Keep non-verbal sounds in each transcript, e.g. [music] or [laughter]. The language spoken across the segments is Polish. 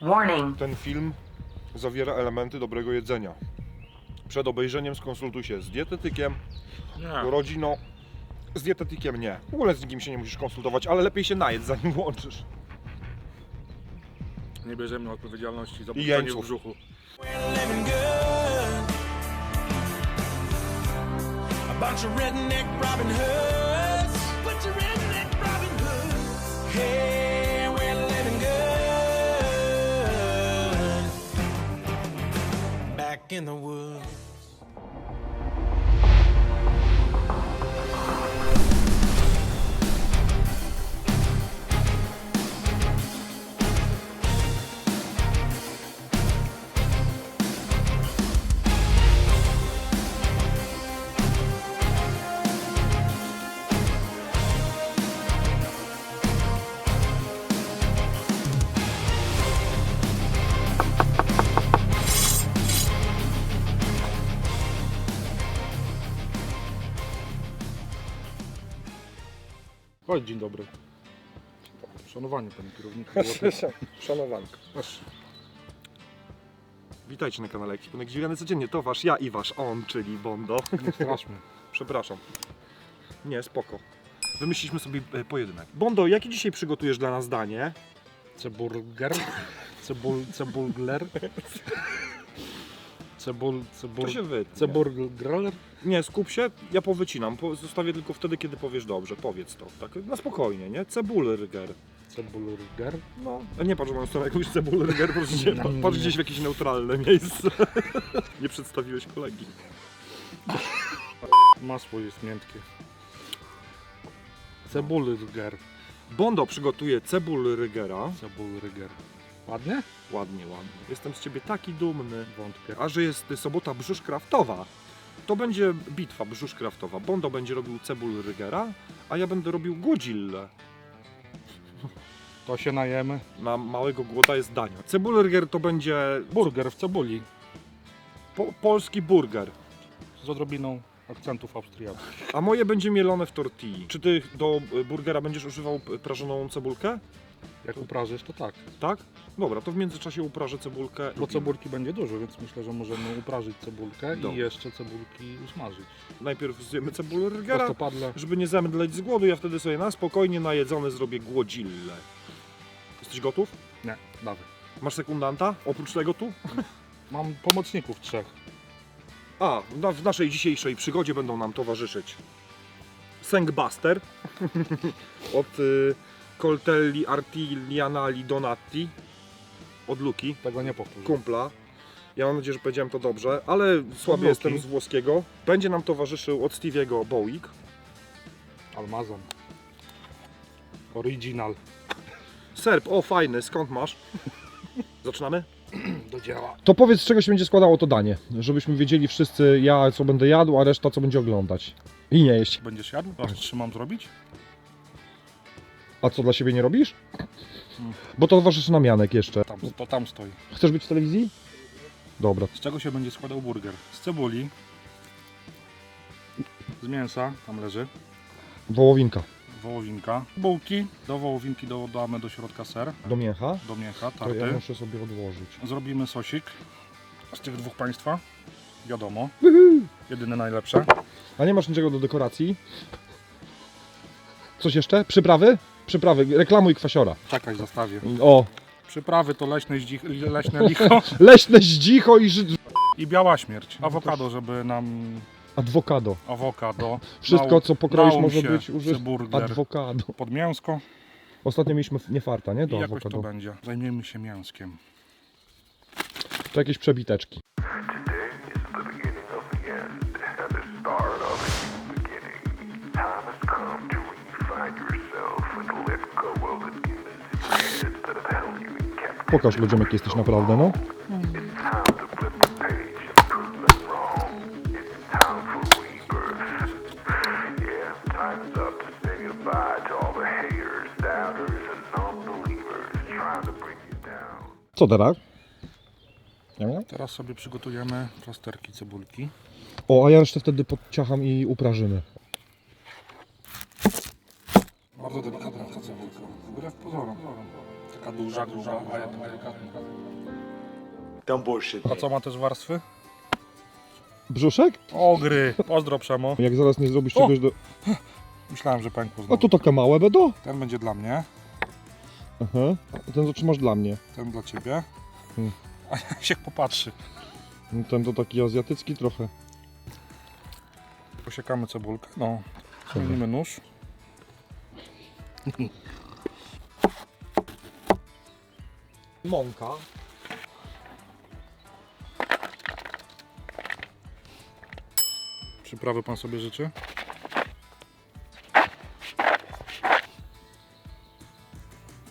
Warning. Ten film zawiera elementy dobrego jedzenia. Przed obejrzeniem skonsultuj się z dietetykiem, rodziną. Z dietetykiem nie. W ogóle z nikim się nie musisz konsultować, ale lepiej się najedz zanim włączysz. Nie bierzemy odpowiedzialności za I puszczenie w jeńców. brzuchu. living good. A bunch of redneck Robin Hoods. In the woods. Chodź, dzień dobry. Szanowanie panie kierowniku. [laughs] Szanowanko. Witajcie na kanale Ekwipunek Zdziwiony Codziennie. To wasz ja i wasz on, czyli Bondo. Nie straszmy. [laughs] Przepraszam. Nie, spoko. Wymyśliliśmy sobie e, pojedynek. Bondo, jakie dzisiaj przygotujesz dla nas danie? Ceburger. Cebul, cebulgler. [laughs] Cebul, cebul, To się wytnie. ceburgler. Nie, skup się, ja powycinam. Po- Zostawię tylko wtedy, kiedy powiesz dobrze. Powiedz to. Tak na spokojnie, nie? Cebulryger. Cebulger. No. A nie patrz, że mam stronę jakąś cebulryger, proszę cię. No, Pa- Patrz gdzieś w jakieś neutralne miejsce. [laughs] nie przedstawiłeś kolegi. Masło jest miętkie. Cebulger. Bondo przygotuje cebulrygera. Cebulryger. Ładnie? Ładnie, ładnie. Jestem z ciebie taki dumny. Wątpię. A że jest sobota brzuszkraftowa, to będzie bitwa brzuszkraftowa. Bondo będzie robił cebulrygera, a ja będę robił godzillę. To się najemy. Na małego głota jest dania. Cebulryger to będzie Burger w cebuli. po polski burger, Z odrobiną akcentów austriackich. a moje będzie mielone w tortilli. Czy ty do y, burgera będziesz używał p- prażoną cebulkę? Jak uprażysz, to tak. Tak? Dobra, to w międzyczasie uprażę cebulkę. Bo cebulki będzie dużo, więc myślę, że możemy uprażyć cebulkę i jeszcze cebulki usmażyć. Najpierw zjemy cebulrygera, Prostopadle. żeby nie zemdleć z głodu. Ja wtedy sobie na spokojnie najedzony zrobię głodzillę. Jesteś gotów? Nie, dawaj. Masz sekundanta? Oprócz tego tu? [laughs] Mam pomocników trzech. A, na, w naszej dzisiejszej przygodzie będą nam towarzyszyć Sengbuster [laughs] od y, Coltelli Artiglianali Donati od Luki, Tego nie powtórzę. kumpla. Ja mam nadzieję, że powiedziałem to dobrze, ale słaby Luki. jestem z włoskiego. Będzie nam towarzyszył od Stevie'ego Bowick. Almazon. Original. Serb, o fajny, skąd masz? [laughs] Zaczynamy? Do dzieła. To powiedz, z czego się będzie składało to danie, żebyśmy wiedzieli wszyscy, ja co będę jadł, a reszta co będzie oglądać. I nie jeść. Będziesz jadł? A czy mam zrobić? A co dla siebie nie robisz? Bo to towarzyszy nam Janek jeszcze. Tam, to tam stoi. Chcesz być w telewizji? Dobra. Z czego się będzie składał burger? Z cebuli. Z mięsa, tam leży. Wołowinka. Wołowinka. Bułki. Do wołowinki dodamy do środka ser. Do mięcha. Do mięcha, To ja muszę sobie odłożyć. Zrobimy sosik. Z tych dwóch państwa. Wiadomo. Jedyne najlepsze. A nie masz niczego do dekoracji? Coś jeszcze? Przyprawy? Przyprawy. Reklamuj kwasiora. Czekaj, zostawię. O. Przyprawy to leśne, zdzich, leśne licho [laughs] Leśne zdzicho i żyd... i biała śmierć. Awokado, żeby nam... Adwokado. Awokado. Wszystko co pokroisz może się być użyte. Burger. Adwokado. Pod mięsko Ostatnio mieliśmy nie farta, nie? i Do jakoś to awokado. będzie. Zajmiemy się mięskiem. To jakieś przebiteczki. Non-believers trying to bring you down. Co teraz? Ja wiem. Teraz sobie przygotujemy plasterki cebulki. O, a ja jeszcze wtedy podciacham i uprażymy. Bardzo delikatna ta cebulka. Wbrew pozorom. Taka duża, duża, a jedna delikatna. Don't bullshit. A co ma też warstwy? Brzuszek? Ogry! Pozdro Przemo. Jak zaraz nie zrobisz O! czegoś do... [laughs] Myślałem, że pękło A znowu. to takie małe będą? Ten będzie dla mnie, Aha. A ten co trzymasz dla mnie. ten dla ciebie. Hmm. [laughs] A jak się popatrzy. No Ten to taki azjatycki trochę. Posiekamy cebulkę. No, ciągnijmy nóż. [laughs] Mąka. Przyprawy pan sobie życzy?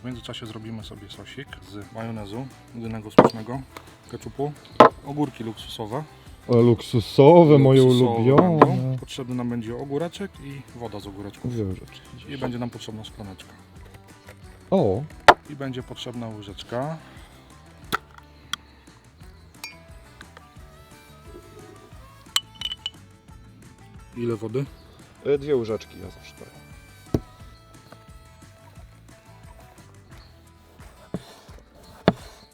W międzyczasie zrobimy sobie sosik z majonezu, jedynego słusznego, ketchupu, ogórki luksusowe. Ale luksusowe, moje Luksusowe ulubione. będą. Potrzebny nam będzie ogóreczek i woda z ogóreczków. Rzeczy. I będzie nam potrzebna szklaneczka. O, I będzie potrzebna łyżeczka. Ile wody? e, dwie łyżeczki ja zawsze daję.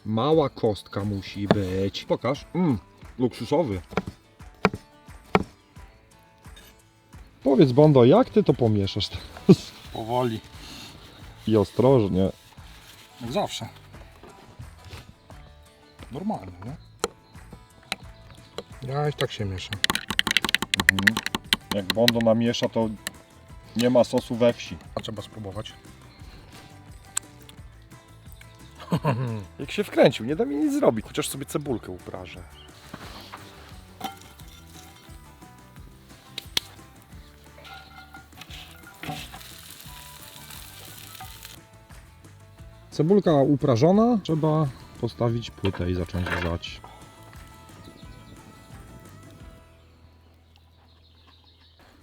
Mała kostka musi być. Pokaż. Mm, luksusowy. Powiedz Bondo, jak ty to pomieszasz? Powoli. I ostrożnie. Jak zawsze. Normalnie, nie? Ja i tak się mieszam. Jak Bondo namiesza, to nie ma sosu we wsi. A trzeba spróbować. [laughs] Jak się wkręcił, nie da mi nic zrobić, chociaż sobie cebulkę uprażę. Cebulka uprażona, trzeba postawić płytę i zacząć grzać.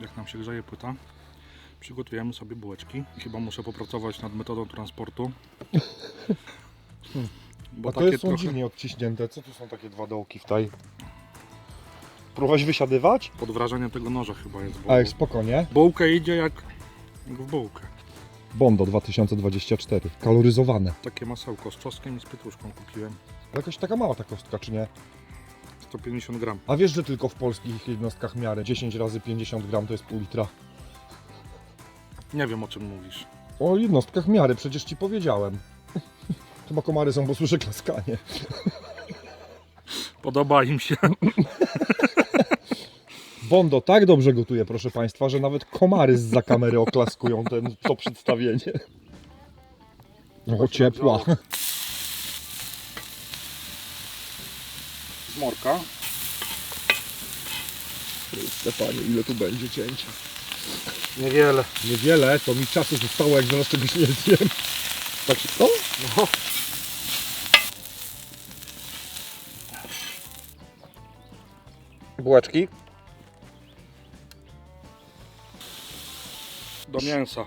Jak nam się grzeje płyta, przygotujemy sobie bułeczki. Chyba muszę popracować nad metodą transportu. [laughs] Bo A to takie jest są trochę dziwnie odciśnięte. Co tu są takie dwa dołki w tej? Próbować wysiadywać? pod wrażeniem tego noża chyba jest. Bo jak spokojnie. bułka idzie jak, jak w bułkę. Bondo 2024. Kaloryzowane. Takie masełko z czosnkiem i z pietruszką kupiłem. Jakaś taka mała ta kostka, czy nie? 150 gram. A wiesz, że tylko w polskich jednostkach miary 10 razy 50 gram to jest pół litra? Nie wiem o czym mówisz. O jednostkach miary, przecież ci powiedziałem. [laughs] Chyba komary są, bo słyszę klaskanie. Podoba im się. [laughs] Bondo tak dobrze gotuje, proszę Państwa, że nawet komary z za kamery oklaskują ten, to przedstawienie. O, ciepła. Zmorka. Stefanie, ile tu będzie cięcia? Niewiele. Niewiele, to mi czasu zostało, jak zaraz czegoś nie zjem. Tak się... O! No. Bułeczki? Do mięsa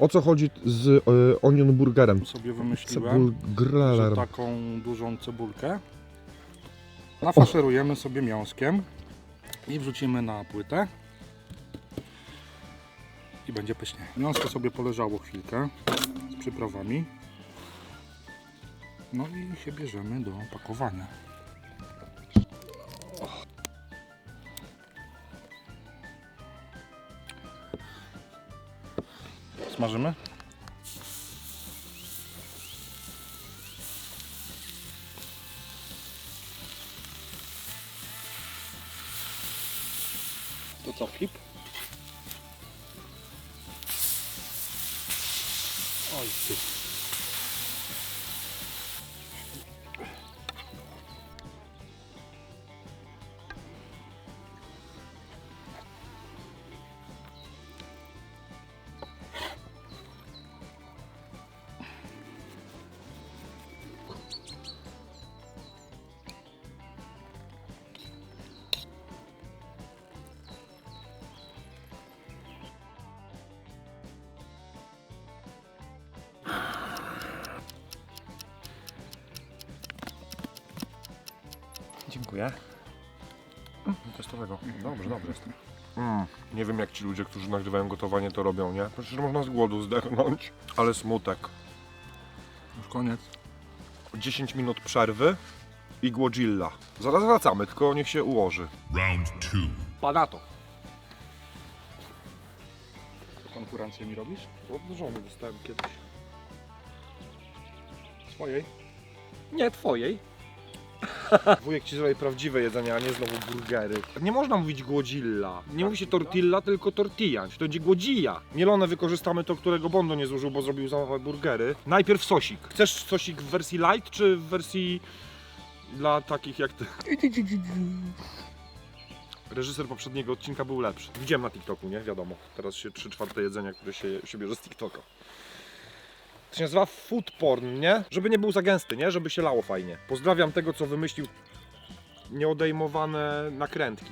O co chodzi z y, onion burgerem? sobie wymyśliłem, że taką dużą cebulkę nafaszerujemy sobie miąskiem i wrzucimy na płytę i będzie pysznie. Miąsko sobie poleżało chwilkę z przyprawami. No i się bierzemy do pakowania. Smażymy? Dziękuję. Testowego. Dobrze, dobrze jest. Mm, nie wiem jak ci ludzie, którzy nagrywają gotowanie to robią, nie? Przecież można z głodu zdechnąć. Ale smutek. Koniec. 10 minut przerwy i Głodzilla. Zaraz wracamy, tylko niech się ułoży. Round two. Pada to. Konkurencję mi robisz? Od żony dostałem kiedyś. Swojej? Nie, twojej. [laughs] Wujek ci zrobi prawdziwe jedzenie, a nie znowu burgery. Nie można mówić głodzilla. Nie mówi się tortilla, tylko tortilla. To będzie głodzilla. Mielone wykorzystamy to, którego Bondo nie zużył, bo zrobił za małe burgery. Najpierw sosik. Chcesz sosik w wersji light, czy w wersji dla takich jak ty? Reżyser poprzedniego odcinka był lepszy. Widziałem na TikToku, nie? Wiadomo. Teraz się 3 czwarte jedzenia, które się, się bierze z TikToka. To się nazywa food porn, nie? Żeby nie był za gęsty, nie? Żeby się lało fajnie. Pozdrawiam tego, co wymyślił nieodejmowane nakrętki.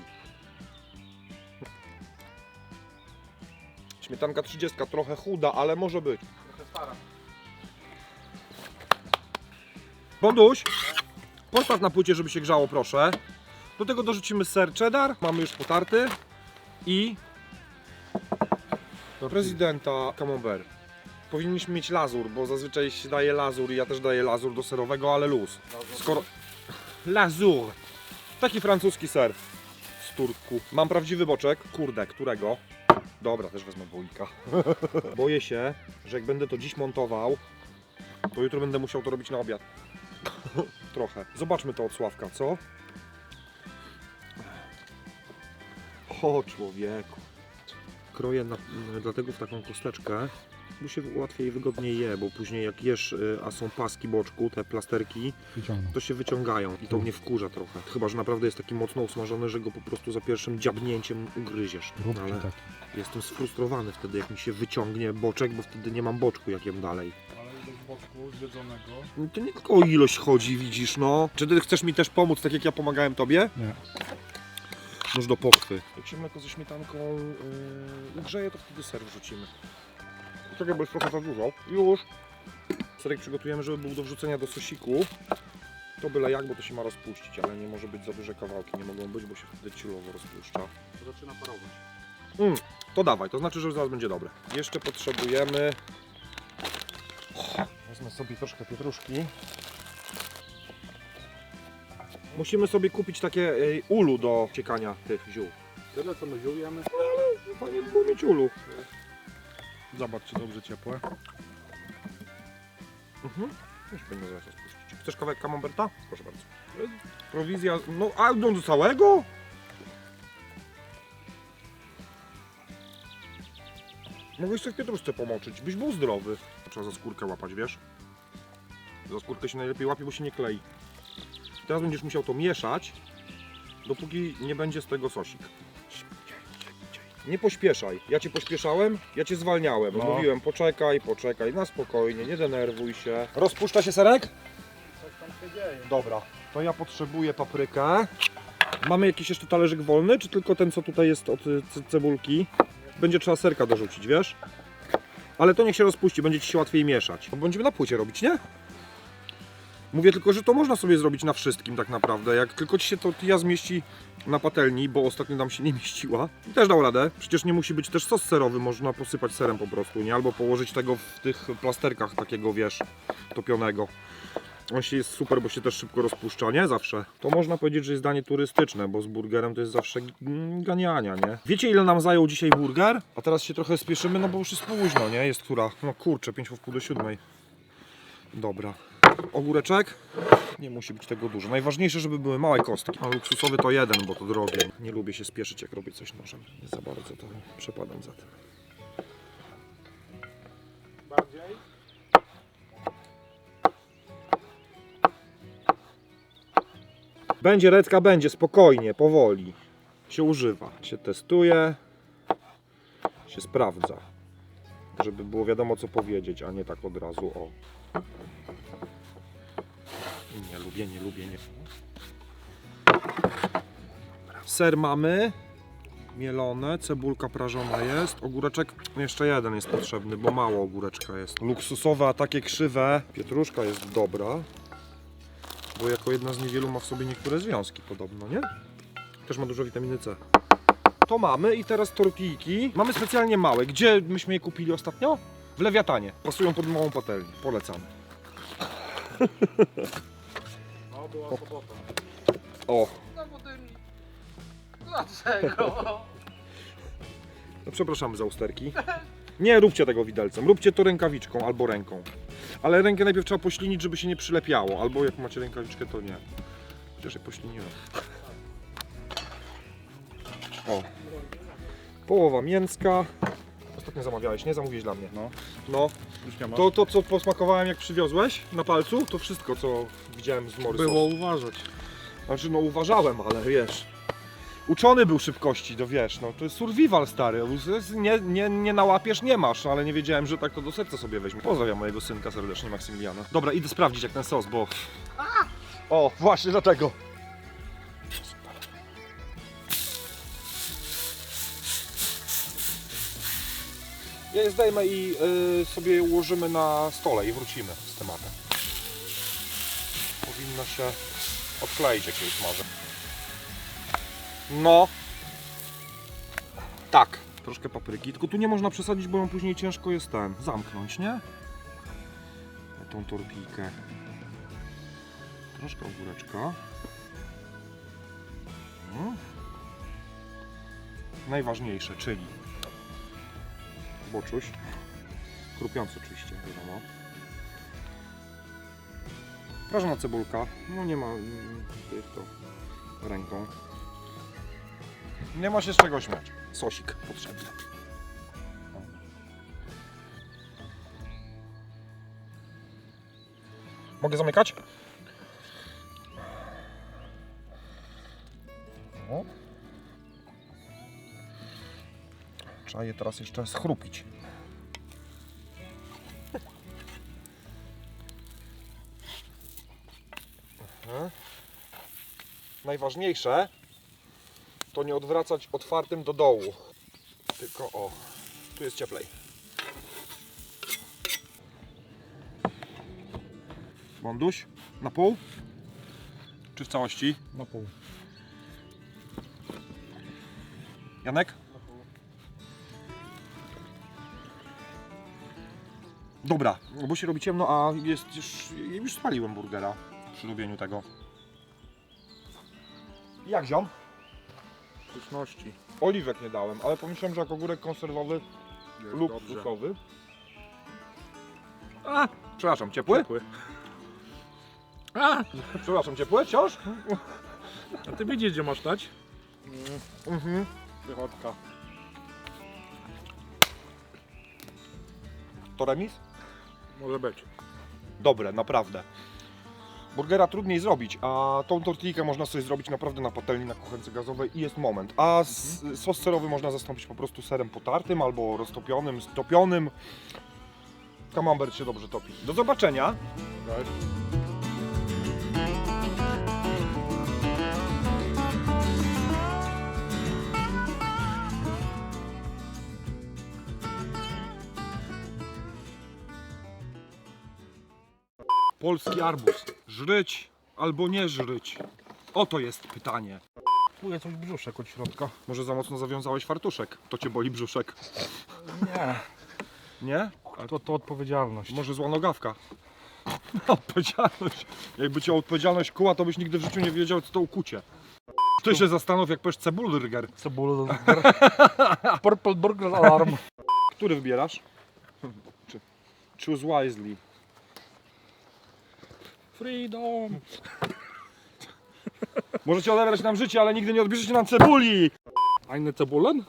Śmietanka 30, trochę chuda, ale może być. Bonduś, postaw na płycie, żeby się grzało, proszę. Do tego dorzucimy ser cheddar, mamy już potarty i prezydenta camembert. Powinniśmy mieć lazur, bo zazwyczaj się daje lazur i ja też daję lazur do serowego, ale luz. Skoro... Lazur! Taki francuski ser z Turku. Mam prawdziwy boczek. Kurde, którego? Dobra, też wezmę wołika. [laughs] Boję się, że jak będę to dziś montował, to jutro będę musiał to robić na obiad. [laughs] Trochę. Zobaczmy to od Sławka, co? O człowieku. Kroję na, dlatego w taką kosteczkę, bo się łatwiej i wygodniej je, bo później jak jesz, y, a są paski boczku, te plasterki, Wyciągnę. to się wyciągają i to mnie wkurza trochę. Chyba, że naprawdę jest taki mocno usmażony, że go po prostu za pierwszym dziabnięciem ugryziesz. Ale tak. jestem sfrustrowany wtedy, jak mi się wyciągnie boczek, bo wtedy nie mam boczku, jak jem dalej. Ale ilość boczku zjedzonego. No To nie tylko o ilość chodzi, widzisz, no. Czy ty chcesz mi też pomóc, tak jak ja pomagałem tobie? Nie. Nóż do pochwy. Jak się mleko ze śmietanką yy, ugrzeje, to wtedy ser wrzucimy. Czekaj, bo jest trochę za dużo. Już. Serek przygotujemy, żeby był do wrzucenia do sosiku. To byle jak, bo to się ma rozpuścić, ale nie może być za duże kawałki, nie mogą być, bo się wtedy ciulowo rozpuszcza. To zaczyna parować. Mm, to dawaj, to znaczy, że zaraz będzie dobre. Jeszcze potrzebujemy... Wezmę sobie troszkę pietruszki. Musimy sobie kupić takie ej, ulu do ciekania tych ziół. Tyle co my ziół jemy. Fajnie by było mieć ulu. Zobacz czy dobrze ciepłe. Mhm. Już będę zaraz rozpuścić. Chcesz kawałek camemberta? Proszę bardzo. Prowizja, no a no do całego? Mogłeś sobie w pietruszce pomoczyć, byś był zdrowy. Trzeba za skórkę łapać, wiesz? Za skórkę się najlepiej łapie, bo się nie klei. Teraz będziesz musiał to mieszać, dopóki nie będzie z tego sosik. Nie pośpieszaj. Ja cię pośpieszałem, ja cię zwalniałem. No. Mówiłem, poczekaj, poczekaj, na spokojnie, nie denerwuj się. Rozpuszcza się serek? Coś tam się dzieje. Dobra, to ja potrzebuję paprykę. Mamy jakiś jeszcze talerzyk wolny, czy tylko ten, co tutaj jest od y, ce- cebulki? Będzie trzeba serka dorzucić, wiesz? Ale to niech się rozpuści, będzie ci się łatwiej mieszać. Bo będziemy na płycie robić, nie? Mówię tylko, że to można sobie zrobić na wszystkim tak naprawdę. Jak tylko ci się to ja zmieści na patelni, bo ostatnio nam się nie mieściła, też dał radę. Przecież nie musi być też sos serowy, można posypać serem po prostu, nie? Albo położyć tego w tych plasterkach takiego, wiesz, topionego. On się jest super, bo się też szybko rozpuszcza, nie? Zawsze. To można powiedzieć, że jest danie turystyczne, bo z burgerem to jest zawsze mm, ganiania, nie? Wiecie ile nam zajął dzisiaj burger? A teraz się trochę spieszymy, no bo już jest późno, nie? Jest która? No kurczę, 5 w pół do siódmej. Dobra. Ogóreczek? Nie musi być tego dużo. Najważniejsze, żeby były małe kostki. A luksusowy to jeden, bo to drogie. Nie lubię się spieszyć, jak robię coś nożem. Nie za bardzo to przepadam za tym. Bardziej? Będzie recka, będzie, spokojnie, powoli. Się używa, się testuje, się sprawdza. Żeby było wiadomo co powiedzieć, a nie tak od razu o. Lubię, nie lubię, nie. Ser mamy. Mielone, cebulka prażona jest, ogóreczek jeszcze jeden jest potrzebny, bo mało ogóreczka jest. Luksusowe, a takie krzywe. Pietruszka jest dobra, bo jako jedna z niewielu ma w sobie niektóre związki podobno, nie? Też ma dużo witaminy C. To mamy i teraz tortilliki. Mamy specjalnie małe. Gdzie myśmy je kupili ostatnio? W Lewiatanie. Pasują pod małą patelnię. Polecamy. [laughs] Była sobota. O, No bo ty... Dlaczego? no przepraszamy za usterki. Nie róbcie tego widelcem, róbcie to rękawiczką albo ręką. Ale rękę najpierw trzeba poślinić, żeby się nie przylepiało, albo jak macie rękawiczkę, to nie. Chociaż je pośliniłem. O. Połowa mięska. Ostatnio zamawiałeś, nie? Zamówiłeś dla mnie. No, No, już nie ma. to, to co posmakowałem jak przywiozłeś na palcu, to wszystko co widziałem z mory było uważać. Znaczy no uważałem, ale wiesz. Uczony był szybkości, to wiesz, no to jest survival stary. Nie, nie, nie nałapiesz, nie masz, ale nie wiedziałem, że tak to do serca sobie weźmie. Pozdrawiam mojego synka serdecznie, Maksymiliana. Dobra, idę sprawdzić jak ten sos, bo... O, właśnie dlatego. Ja je zdejmę i y, sobie ułożymy na stole i wrócimy z tematem. Powinno się odkleić jak je usmażę. No. Tak. Troszkę papryki, tylko tu nie można przesadzić, bo ją później ciężko jest ten, zamknąć, nie? Tą torpijkę. Troszkę ogóreczka. No. Najważniejsze, czyli boczuś. Chrupiący oczywiście, wiadomo. Prażona cebulka. No nie ma tych to ręką. Nie ma się z czego śmiać. Sosik potrzebny. Mogę zamykać? O. Trzeba je teraz jeszcze schrupić. Aha. Najważniejsze to nie odwracać otwartym do dołu. Tylko o, tu jest cieplej. Monduś, na pół? Czy w całości? Na pół. Janek? Dobra, bo się robi ciemno, a jest już, już spaliłem burgera przy robieniu tego. Jak ziom? Pyszności. Oliwek nie dałem, ale pomyślałem, że jak ogórek konserwowy Jest lub dobrze. suchowy. A, przepraszam, ciepły? Ciepły. A, Przepraszam, ciepły wciąż? a ty widzisz gdzie masz dać? Mhm. Wychodka. To remis? Może być. Dobre, naprawdę. Burgera trudniej zrobić, a tą tortillikę można sobie zrobić naprawdę na patelni, na kuchence gazowej i jest moment. A s- sos serowy można zastąpić po prostu serem potartym albo roztopionym, stopionym. Camembert się dobrze topi. Do zobaczenia. Tak. Polski arbuz. Żryć albo nie żryć? Oto jest pytanie. Czuję coś brzuszek od środka. Może za mocno zawiązałeś fartuszek? To cię boli brzuszek. Nie. Nie? To, to odpowiedzialność. Może zła nogawka. [laughs] Odpowiedzialność. Jakby cię odpowiedzialność kuła, to byś nigdy w życiu nie wiedział, co to ukucie. Ty się zastanów, jak powiesz cebulburger. Cebulę [laughs] Purple Burger Alarm. Który wybierasz? Choose wisely. Freedom. Możecie odebrać nam życie, ale nigdy nie odbierzecie nam cebuli! Eine Cebulen?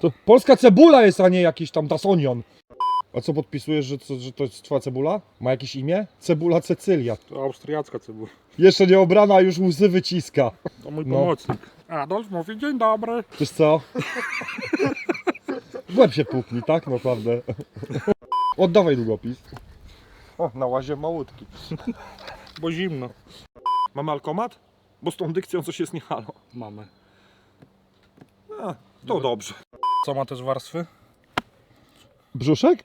To polska cebula jest, a nie jakiś tam dasonion. A co podpisujesz, że, co, że to jest twoja cebula? Ma jakieś imię? Cebula Cecylia. To austriacka cebula. Jeszcze nie obrana, a już łzy wyciska. To mój No. pomocnik. Adolf mówi dzień dobry. Wiesz co? W łeb się puknij, tak? Naprawdę. Oddawaj długopis. O, na łazie małutki. Bo zimno. Mamy alkomat? Bo z tą dykcją coś jest nie halo. Mamy. A, to dobrze. Co ma też warstwy? Brzuszek?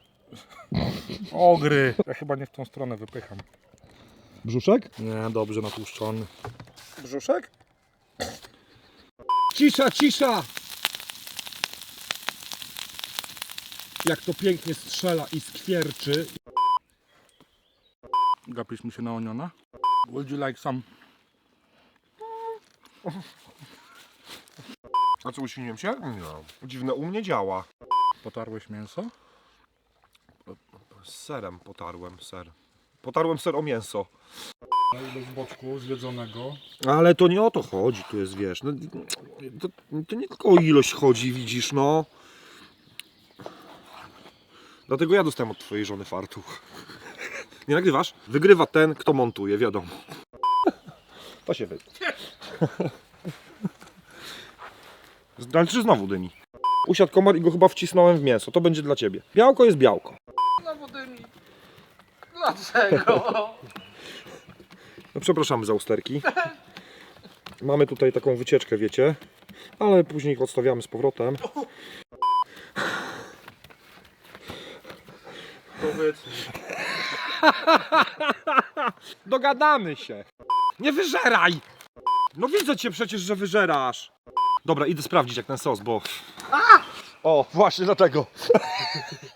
Ogry. Ja chyba nie w tą stronę wypycham. Brzuszek? Nie, dobrze natłuszczony. Brzuszek? Cisza, cisza! Jak to pięknie strzela i skwierczy. Gapisz mi się na oniona? Would you like some? A co, uświniłem się? Nie. Dziwne, u mnie działa. Potarłeś mięso? Z serem potarłem, ser. Potarłem ser o mięso. Ilość boczku zjedzonego. Ale to nie o to chodzi, tu jest, wiesz, no, to, to nie tylko o ilość chodzi, widzisz, no. Dlatego ja dostałem od twojej żony fartuch. Nie nagrywasz? Wygrywa ten, kto montuje, wiadomo. To się wy. Ale czy znowu dymi? Usiadł komar i go chyba wcisnąłem w mięso. To będzie dla ciebie. Białko jest białko. Znowu dymi. Dlaczego? No przepraszamy za usterki. Mamy tutaj taką wycieczkę, wiecie. Ale później ich odstawiamy z powrotem. Powiedz [laughs] Dogadamy się. Nie wyżeraj! No widzę cię przecież, że wyżerasz. Dobra, idę sprawdzić jak ten sos, bo... O, właśnie dlatego. [laughs]